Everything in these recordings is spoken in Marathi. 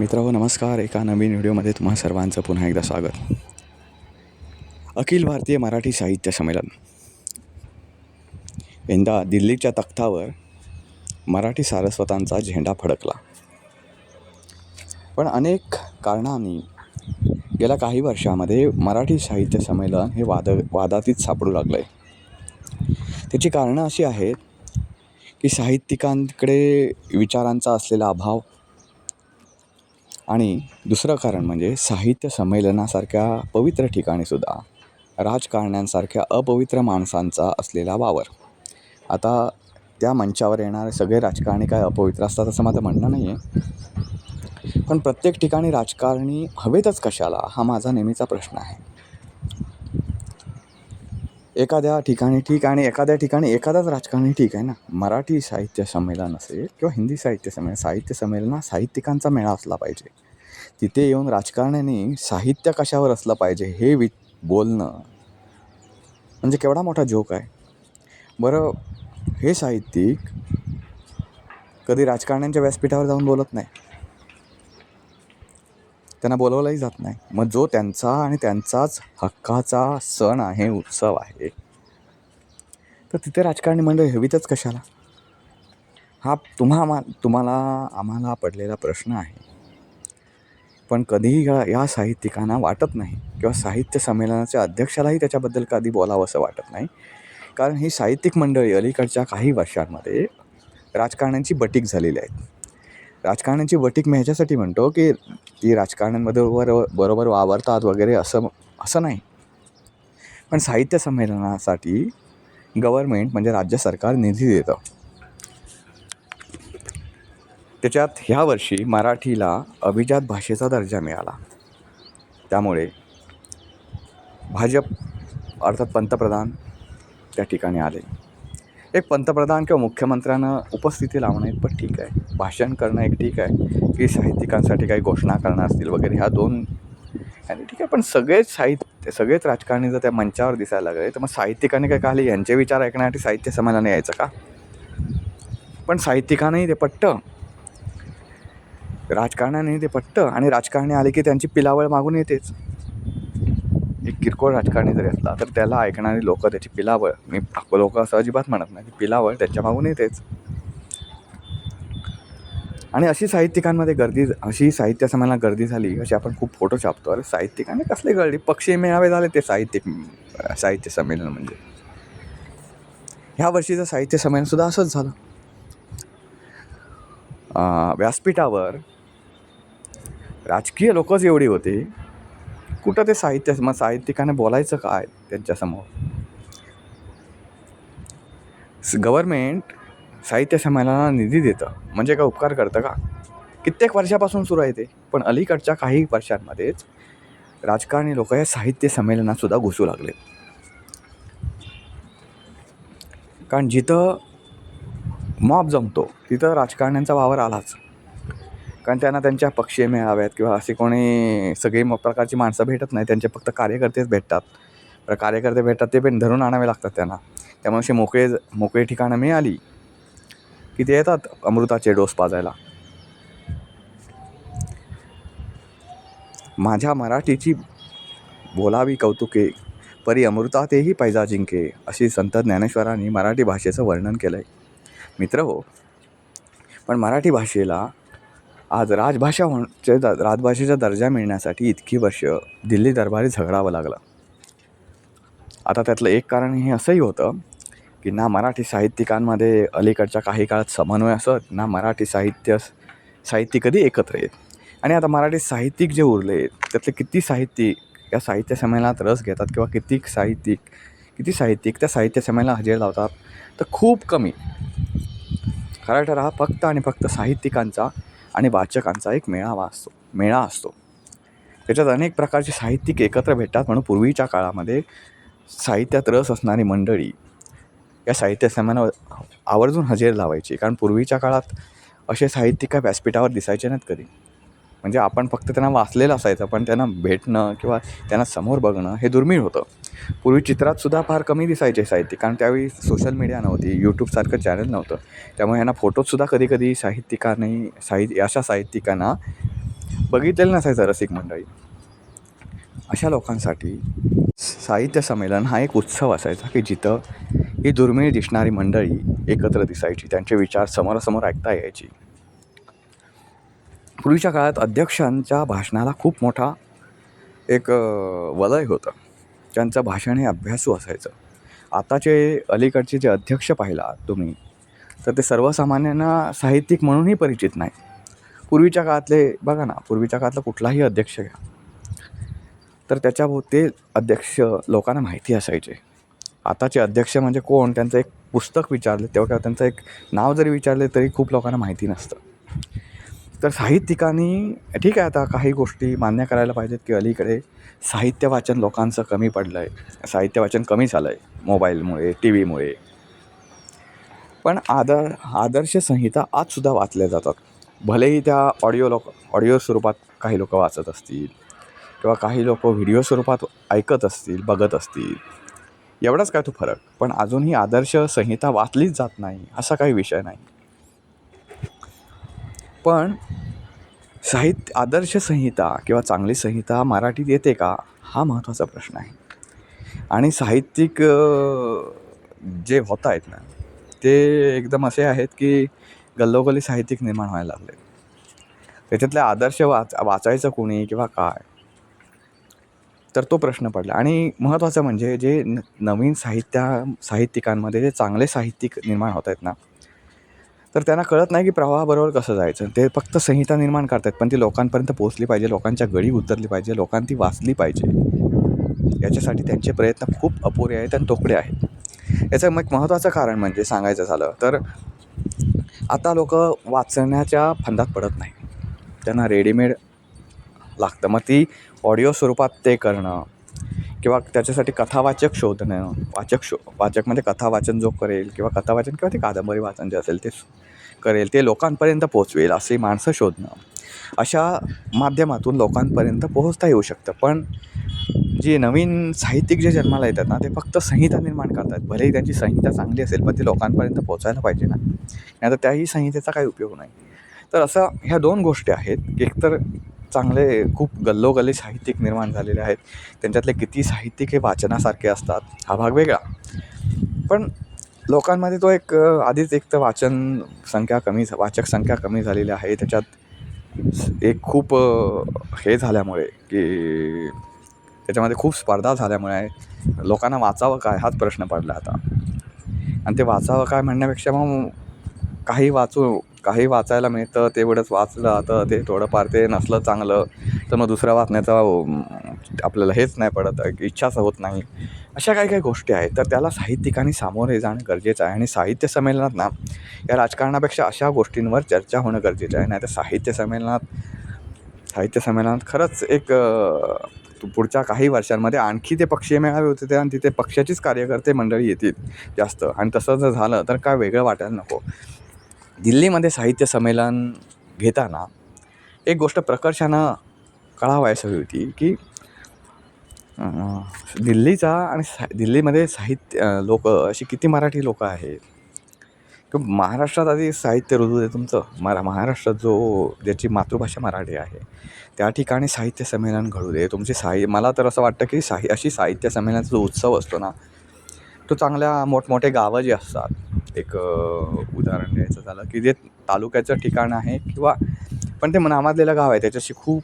मित्रांनो नमस्कार. एका नवीन व्हिडिओमध्ये तुम्हा सर्वांचं पुन्हा एकदा स्वागत. अखिल भारतीय मराठी साहित्य संमेलन. यंदा दिल्लीच्या तख्तावर मराठी सारस्वतांचा झेंडा फडकला. पण अनेक कारणांनी गेल्या काही वर्षामध्ये मराठी साहित्य संमेलन हे वाद वादातीत सापडू लागलं आहे त्याची कारणं अशी आहेत की साहित्यिकांकडे विचारांचा असलेला अभाव आणि दुसरं कारण म्हणजे साहित्य संमेलनासारख्या पवित्र ठिकाणीसुद्धा राजकारण्यांसारख्या अपवित्र माणसांचा असलेला वावर. आता त्या मंचावर येणारे सगळे राजकारणी काय अपवित्र असतात असं माझं म्हणणं नाही आहे पण प्रत्येक ठिकाणी राजकारणी हवेतच कशाला हा माझा नेहमीचा प्रश्न आहे. एखाद्या ठिकाणी ठीक आणि एखाद्या ठिकाणी एखादाच राजकारणी ठीक आहे ना? मराठी साहित्य संमेलन असेल किंवा हिंदी साहित्य संमेलन साहित्य संमेलन हा साहित्यिकांचा मेळा असला पाहिजे. तिथे येऊन राजकारण्याने साहित्य कशावर असलं पाहिजे हे वि बोलणं म्हणजे केवढा मोठा जोक आहे. बरं हे साहित्यिक कधी राजकारण्यांच्या व्यासपीठावर जाऊन बोलत नाही. त्यांना बोलवलंही जात नाही. मग जो त्यांचा आणि त्यांचाच हक्काचा सण आहे उत्सव आहे तर तिथे राजकारणी मंडळी हवीतच कशाला? हा तुम्हा मा तुम्हाला आम्हाला पडलेला प्रश्न आहे. पण कधीही या या साहित्यिकांना वाटत नाही किंवा साहित्य संमेलनाच्या अध्यक्षालाही त्याच्याबद्दल कधी बोलावं असं वाटत नाही. कारण ही साहित्यिक मंडळी अलीकडच्या काही वर्षांमध्ये राजकारण्यांची बटीक झालेली आहेत. राजकारण्यांची बटीक मी ह्याच्यासाठी म्हणतो की ती राजकारण्यांमध्ये बरोबर बरोबर वावरतात वगैरे असं असं नाही. पण साहित्य संमेलनासाठी गव्हर्मेंट म्हणजे राज्य सरकार निधी देतं. त्याच्यात ह्या वर्षी मराठीला अभिजात भाषेचा दर्जा मिळाला. त्यामुळे भाजप अर्थात पंतप्रधान त्या ठिकाणी आले. एक पंतप्रधान किंवा मुख्यमंत्र्यांना उपस्थिती लावणं एक पण ठीक आहे. भाषण करणं एक ठीक आहे. की साहित्यिकांसाठी काही घोषणा करणं असतील वगैरे ह्या दोन आणि ठीक आहे. पण सगळेच साहित्य सगळेच राजकारणी जर त्या मंचावर दिसायला लागले तर मग साहित्यिकांनी काय खाली यांचे विचार ऐकण्यासाठी साहित्य समाजाने यायचं का? पण साहित्यिकांनाही ते पटतं राजकारण्याने ते पटतं आणि राजकारणी आले की त्यांची पिलावळ मागून येतेच. एक किरकोळ राजकारणी जरी असला तर त्याला ऐकणारी लोक त्याची पिलावळ मी लोक असं अजिबात म्हणत नाही पिलावळ त्याच्या मागून येतेच आणि अशी साहित्यिकांमध्ये गर्दी अशी साहित्य संमेलनात गर्दी झाली अशी आपण खूप फोटो छापतो. अरे साहित्यिकांनी कसले गर्दी? पक्षी मेळावे झाले ते साहित्यिक साहित्य संमेलन म्हणजे. ह्या वर्षीचं साहित्य संमेलनसुद्धा असंच झालं. व्यासपीठावर राजकीय लोकच एवढी होती कुठं ते साहित्य मग साहित्यिकाने बोलायचं काय त्यांच्यासमोर? गव्हर्मेंट साहित्य संमेलनाला निधी देतं. म्हणजे काय उपकार करतं का? कित्येक वर्षापासून सुरू आहे ते. पण अलीकडच्या काही वर्षांमध्येच राजकारणी लोक या साहित्य संमेलनातसुद्धा घुसू लागले. कारण जिथं मॉब जमतो तिथं राजकारण्यांचा वावर आलाच. कारण त्यांना त्यांच्या पक्षी मेळाव्यात किंवा असे कोणी सगळी म प्रकारची माणसं भेटत नाही त्यांचे फक्त कार्यकर्तेच भेटतात. तर कार्यकर्ते भेटतात ते पण धरून आणावे लागतात त्यांना. त्यामुळे असे मोकळे मोकळे ठिकाणं मिळाली की ते येतात अमृताचे डोस पाजायला. माझ्या मराठीची बोलावी कौतुके परी अमृतातेही पैजा जिंके अशी संत ज्ञानेश्वरांनी मराठी भाषेचं वर्णन केलं आहे मित्र हो पण मराठी भाषेला आज राजभाषा होण्याचे द राजभाषेचा दर्जा मिळण्यासाठी इतकी वर्ष दिल्ली दरबारी झगडावं लागलं. आता त्यातलं एक कारण हे असंही होतं की ना मराठी साहित्यिकांमध्ये अलीकडच्या काही काळात समन्वय असत ना मराठी साहित्य साहित्यिक कधी एकत्र येत. आणि आता मराठी साहित्यिक जे उरले त्यातले किती साहित्यिक या साहित्य संमेलनात रस घेतात किंवा किती साहित्यिक किती साहित्यिक त्या साहित्य संमेलनात हजेर लावतात तर खूप कमी. खरा ठरा हा फक्त आणि फक्त साहित्यिकांचा आणि वाचकांचा एक मेळावा असतो मेळा असतो. त्याच्यात अनेक प्रकारचे साहित्यिक एकत्र भेटतात म्हणून पूर्वीच्या काळामध्ये साहित्यात रस असणारी मंडळी या साहित्य संमेलनावर आवर्जून हजेर लावायची. कारण पूर्वीच्या काळात असे साहित्यिक व्यासपीठावर दिसायचे नाहीत कधी. म्हणजे आपण फक्त त्यांना वाचलेलं असायचं पण त्यांना भेटणं किंवा त्यांना समोर बघणं हे दुर्मिळ होतं. पूर्वी चित्रातसुद्धा फार कमी दिसायचे साहित्यिक कारण त्यावेळी सोशल मीडिया नव्हती यूट्यूबसारखं चॅनल नव्हतं. त्यामुळे यांना फोटोतसुद्धा कधी कधी साहित्यिकांनी साहित्य अशा साहित्यिकांना बघितलेलं नसायचं रसिक मंडळी. अशा लोकांसाठी साहित्य संमेलन हा एक उत्सव असायचा की जिथं ही दुर्मिळ दिसणारी मंडळी एकत्र दिसायची त्यांचे विचार समोरासमोर ऐकता यायची. पूर्वीच्या काळात अध्यक्षांच्या भाषणाला खूप मोठा एक वलय होतं. त्यांचं भाषण हे अभ्यासू असायचं. आताचे अलीकडचे जे अध्यक्ष पाहिला तुम्ही तर ते सर्वसामान्यांना साहित्यिक म्हणूनही परिचित नाही पूर्वीच्या काळातले बघा ना पूर्वीच्या काळातला कुठलाही अध्यक्ष घ्या. तर त्याच्याभोवती अध्यक्ष लोकांना माहिती असायचे. आताचे अध्यक्ष म्हणजे कोण? त्यांचं एक पुस्तक विचारले तेव्हा किंवा त्यांचं एक नाव जरी विचारले तरी खूप लोकांना माहिती नसतं. तर साहित्यिकांनी ठीक आहे आता काही गोष्टी मान्य करायला पाहिजेत की अलीकडे साहित्य वाचन लोकांचं कमी पडलं आहे साहित्य वाचन कमी झालं आहे मोबाईलमुळे टी व्हीमुळे पण आदर आदर्श संहिता आजसुद्धा वाचल्या जातात. भलेही त्या ऑडिओ लोक ऑडिओ स्वरूपात काही लोक वाचत असतील किंवा काही लोक व्हिडिओ स्वरूपात ऐकत असतील बघत असतील. एवढाच काय तो फरक. पण अजूनही आदर्श संहिता वाचलीच जात नाही असा काही विषय नाही. पण साहित्य आदर्श संहिता किंवा चांगली संहिता मराठीत येते का? हा महत्त्वाचा प्रश्न आहे. आणि साहित्यिक जे होत आहेत ना ते एकदम असे आहेत की गल्लोगल्ली साहित्यिक निर्माण व्हायला लागले. त्याच्यातले आदर्श वाच वाचायचं कोणी किंवा काय? तर तो प्रश्न पडला. आणि महत्त्वाचं म्हणजे जे न नवीन साहित्या साहित्यिकांमध्ये जे चांगले साहित्यिक निर्माण होत आहेत ना तर त्यांना कळत नाही की प्रवाहाबरोबर कसं जायचं. ते फक्त संहिता निर्माण करतात पण ती लोकांपर्यंत पोहोचली पाहिजे लोकांच्या गळी उतरली पाहिजे लोकांनी ती वाचली पाहिजे. याच्यासाठी त्यांचे प्रयत्न खूप अपुरे आहेत आणि तोकडे आहेत. याचं मग एक महत्त्वाचं कारण म्हणजे सांगायचं झालं तर आता लोक वाचण्याच्या फंदात पडत नाही. त्यांना रेडीमेड लागतं. मग ती ऑडिओ स्वरूपात ते करणं किंवा त्याच्यासाठी कथावाचक शोधणं वाचक शो वाचक म्हणजे कथावाचन जो करेल किंवा कथावाचन किंवा ते कादंबरी वाचन जे असेल ते करेल ते लोकांपर्यंत पोचवेल अशी माणसं शोधणं. अशा माध्यमातून लोकांपर्यंत पोहोचता येऊ शकतं. पण जे नवीन साहित्यिक जे जन्माला येतात ना ते फक्त संहिता निर्माण करतात. भलेही त्यांची संहिता चांगली असेल पण ती लोकांपर्यंत पोचायला पाहिजे ना. नाही तर त्याही संहितेचा काही उपयोग नाही. तर असं ह्या दोन गोष्टी आहेत. एकतर चांगले खूप गल्लोगल्ली साहित्यिक निर्माण झालेले आहेत. त्यांच्यातले किती साहित्यिक हे वाचनासारखे असतात हा भाग वेगळा. पण लोकांमध्ये तो एक आधीच एक तर वाचन संख्या कमी वाचक संख्या कमी झालेली आहे. त्याच्यात एक खूप हे झाल्यामुळे की त्याच्यामध्ये खूप स्पर्धा झाल्यामुळे लोकांना वाचावं काय हाच प्रश्न पडला आता. आणि ते वाचावं काय म्हणण्यापेक्षा मग काही वाचू काही वाचायला मिळतं तेवढंच वाचलं तर ते थोडंफार ते नसलं चांगलं तर मग दुसरं वाचण्याचा आपल्याला हेच नाही पडत इच्छाच होत नाही. अशा काही काही गोष्टी आहेत. तर त्याला साहित्यिकांनी सामोरे जाणं गरजेचं आहे. आणि साहित्य संमेलनात ना या राजकारणापेक्षा अशा गोष्टींवर चर्चा होणं गरजेचं आहे. नाही तर साहित्य संमेलनात साहित्य संमेलनात खरंच एक पुढच्या काही वर्षांमध्ये आणखी ते पक्षीय मेळावे होते ते आणि तिथे पक्षाचीच कार्यकर्ते मंडळी येतील जास्त. आणि तसं जर झालं तर काय वेगळं वाटायला नको. दिल्लीमध्ये साहित्य संमेलन घेताना एक गोष्ट प्रकर्षानं कळावायस हवी होती की दिल्लीचा आणि सा दिल्लीमध्ये साहित्य लोक अशी किती मराठी लोक आहेत? की महाराष्ट्रात आधी साहित्य रुजू आहे तुमचं. मरा महाराष्ट्रात जो ज्याची मातृभाषा मराठी आहे त्या ठिकाणी साहित्य संमेलन घडू दे. तुमचे साहि मला तर असं वाटतं की साहि अशी साहित्य संमेलनाचा जो उत्सव असतो ना तो चांगल्या मोठमोठे गावं जे असतात एक उदाहरण द्यायचं झालं की जे तालुक्याचं ठिकाण आहे किंवा पण ते नामाजलेलं गाव आहे त्याच्याशी खूप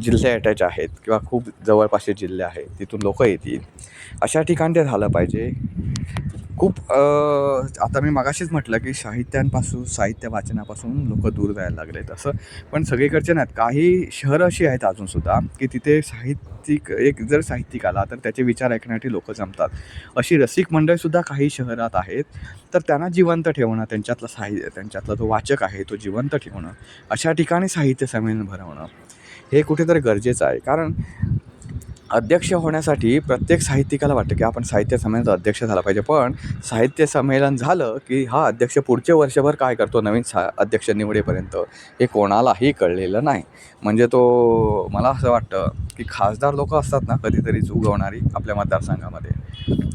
जिल्हे अटॅच आहेत किंवा खूप जवळपासचे जिल्हे आहेत तिथून लोक येतील. अशा ठिकाणी ते झालं पाहिजे. खूप आता मी मगाशीच म्हटलं की साहित्यांपासून साहित्य वाचनापासून लोक दूर जायला लागले तसं पण सगळीकडचे नाहीत. काही शहरं अशी आहेत अजूनसुद्धा की तिथे साहित्यिक एक जर साहित्यिक आला तर त्याचे विचार ऐकण्यासाठी लोक जमतात. अशी रसिक मंडळीसुद्धा काही शहरात आहेत तर त्यांना जिवंत ठेवणं त्यांच्यातलं साहित्य त्यांच्यातला जो वाचक आहे तो जिवंत ठेवणं अशा ठिकाणी साहित्य संमेलन भरवणं हे कुठेतरी गरजेचं आहे. कारण अध्यक्ष होण्यासाठी प्रत्येक साहित्यिकाला वाटतं की आपण साहित्य संमेलनाचा अध्यक्ष झाला पाहिजे. पण साहित्य संमेलन झालं की हा अध्यक्ष पुढचे वर्षभर काय करतो? नवीन सा अध्यक्ष निवडेपर्यंत. हे कोणालाही कळलेलं नाही. म्हणजे तो मला असं वाटतं की खासदार लोक असतात ना कधीतरी उगवणारी आपल्या मतदारसंघामध्ये.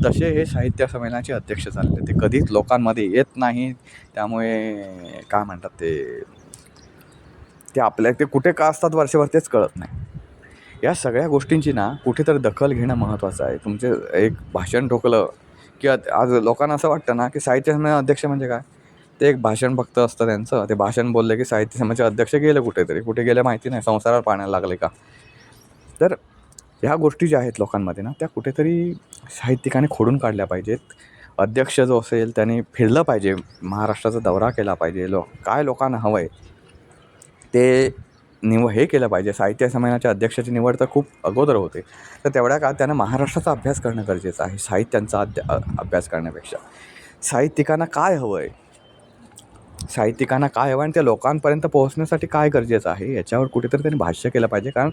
तसे हे साहित्य संमेलनाचे अध्यक्ष झालेले ते कधीच लोकांमध्ये येत नाही. त्यामुळे काय म्हणतात ते? ते आपल्या ते कुठे का असतात वर्षभर तेच कळत नाही. या सगळ्या गोष्टींची ना कुठेतरी दखल घेणं महत्त्वाचं आहे. तुमचे एक भाषण ठोकलं किंवा आज लोकांना असं वाटतं ना की साहित्य संमेलन अध्यक्ष म्हणजे काय? ते एक भाषण फक्त असतं त्यांचं. ते भाषण बोलले की साहित्य संमेलनाचे अध्यक्ष गेले कुठेतरी. कुठे गेले माहिती नाही. संसारावर पाण्याला लागले का? तर ह्या गोष्टी ज्या आहेत लोकांमध्ये ना त्या कुठेतरी साहित्यिकाने खोडून काढल्या पाहिजेत. अध्यक्ष जो असेल त्याने फिरलं पाहिजे. महाराष्ट्राचा दौरा केला पाहिजे. लो काय लोकांना हवं आहे ते निव हे केलं पाहिजे. साहित्य संमेलनाच्या अध्यक्षाची निवड तर खूप अगोदर होते. तर तेवढ्या काळात त्यांना महाराष्ट्राचा अभ्यास करणं गरजेचं आहे साहित्यांचा अध्या अभ्यास करण्यापेक्षा. साहित्यिकांना काय हवं आहे साहित्यिकांना काय हवं आणि त्या लोकांपर्यंत पोहोचण्यासाठी काय गरजेचं आहे? याच्यावर कुठेतरी त्यांनी भाष्य केलं पाहिजे. कारण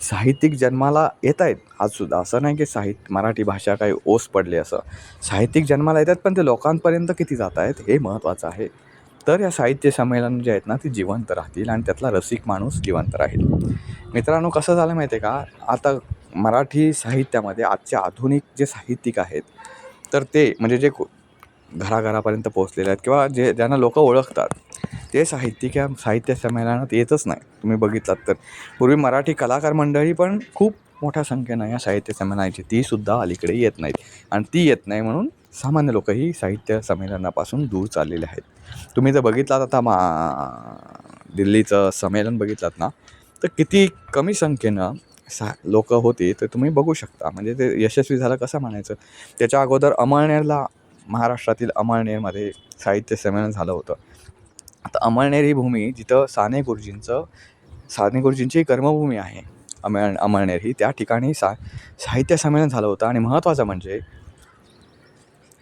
साहित्यिक जन्माला येत आहेत आजसुद्धा असं नाही की साहित्य मराठी भाषा काही ओस पडली असं. साहित्यिक जन्माला येतात पण ते लोकांपर्यंत किती जात आहेत हे महत्त्वाचं आहे. तर या साहित्य संमेलन जे आहेत ना ती जिवंत राहतील आणि त्यातला रसिक माणूस जिवंत राहील. मित्रांनो कसं झालं माहिती आहे का? आता मराठी साहित्यामध्ये आजचे आधुनिक जे साहित्यिक आहेत तर ते म्हणजे जे घराघरापर्यंत पोहोचलेले आहेत किंवा जे ज्यांना लोक ओळखतात ते साहित्यिक या साहित्य संमेलनात येतच नाही. तुम्ही बघितलात तर. पूर्वी मराठी कलाकार मंडळी पण खूप मोठ्या संख्येनं या साहित्य संमेलनाची तीसुद्धा अलीकडे येत नाहीत. आणि ती येत नाही म्हणून सामान्य लोकही साहित्य संमेलनापासून दूर चाललेले आहेत. तुम्ही जर बघितलात आता मा दिल्लीचं संमेलन बघितलात ना तर किती कमी संख्येनं सा लोक होती तर तुम्ही बघू शकता. म्हणजे ते यशस्वी झालं कसं म्हणायचं? त्याच्या अगोदर अमळनेरला महाराष्ट्रातील अमळनेरमध्ये साहित्य संमेलन झालं होतं. आता अमळनेर ही भूमी जिथं साने गुरुजींचं साने गुरुजींची कर्मभूमी आहे. अमळ अमळनेर ही त्या ठिकाणी सा साहित्य संमेलन झालं होतं. आणि महत्त्वाचं म्हणजे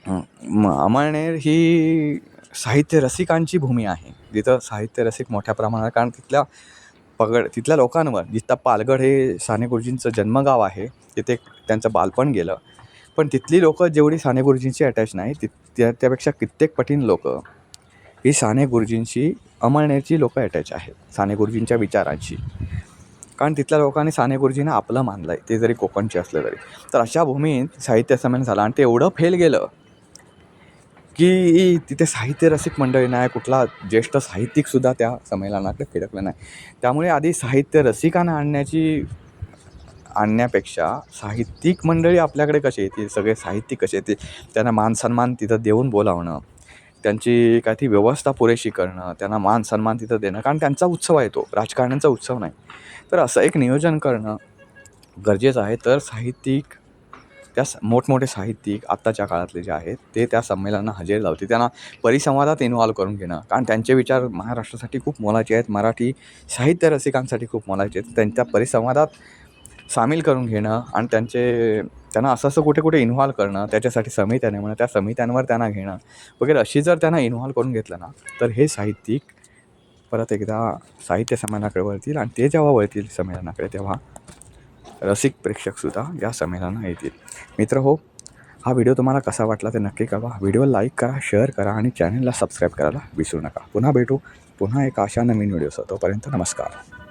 म अमळनेर ही साहित्य रसिकांची भूमी आहे. जिथं साहित्य रसिक मोठ्या प्रमाणात कारण तिथल्या पगड तिथल्या लोकांवर जिथं पालगड हे साने गुरुजींचं जन्मगाव आहे तिथे त्यांचं बालपण गेलं. पण तिथली लोकं जेवढी साने गुरुजींची अटॅच नाही ति त्या त्यापेक्षा कित्येक पटीन लोक ही साने गुरुजींशी अमळनेरची लोकं अटॅच आहेत साने गुरुजींच्या विचारांशी. कारण तिथल्या लोकांनी साने गुरुजींना आपलं मानलं आहे ते जरी कोकणचे असले तरी. तर अशा भूमीत साहित्य संमेलन झालं आणि ते एवढं फेल गेलं की तिथे साहित्य रसिक मंडळी नाही कुठला ज्येष्ठ साहित्यिकसुद्धा त्या संमेलनाकडे फिरकलं नाही. त्यामुळे आधी साहित्य रसिकांना आणण्याची आणण्यापेक्षा साहित्यिक मंडळी आपल्याकडे कसे येतील सगळे साहित्यिक कसे येतील त्यांना मान सन्मान तिथं देऊन बोलावणं त्यांची काय ती व्यवस्था पुरेशी करणं त्यांना मान सन्मान तिथं देणं कारण त्यांचा उत्सव आहे तो राजकारण्यांचा उत्सव नाही. तर असं एक नियोजन करणं गरजेचं आहे. तर साहित्यिक त्या स- मोठमोठे साहित्यिक आत्ताच्या काळातले जे आहेत ते त्या संमेलनांना हजेरी लावते त्यांना परिसंवादात इन्व्हॉल्व करून घेणं. कारण त्यांचे विचार महाराष्ट्रासाठी खूप मोलाचे आहेत. मराठी साहित्य रसिकांसाठी खूप मोलाचे आहेत. त्यांच्या परिसंवादात सामील करून घेणं आणि त्यांचे त्यांना असं असं कुठे कुठे इन्व्हॉल्व करणं त्याच्यासाठी समित्या म्हणा त्या समित्यांवर त्यांना घेणं. वगैरे अशी जर त्यांना इन्व्हॉल्व करून घेतलं ना तर हे साहित्यिक परत एकदा साहित्य संमेलनाकडे वळतील आणि ते जेव्हा वळतील संमेलनाकडे तेव्हा रसिक प्रेक्षकसुद्धा या संमेलनाला येतील. मित्र हो हा व्हिडिओ तुम्हाला कसा वाटला ते नक्की कळवा. व्हिडिओ लाईक करा शेअर करा आणि चॅनलला सबस्क्राईब करायला विसरू नका. पुन्हा भेटू पुन्हा एक अशा नवीन व्हिडिओ तोपर्यंत नमस्कार.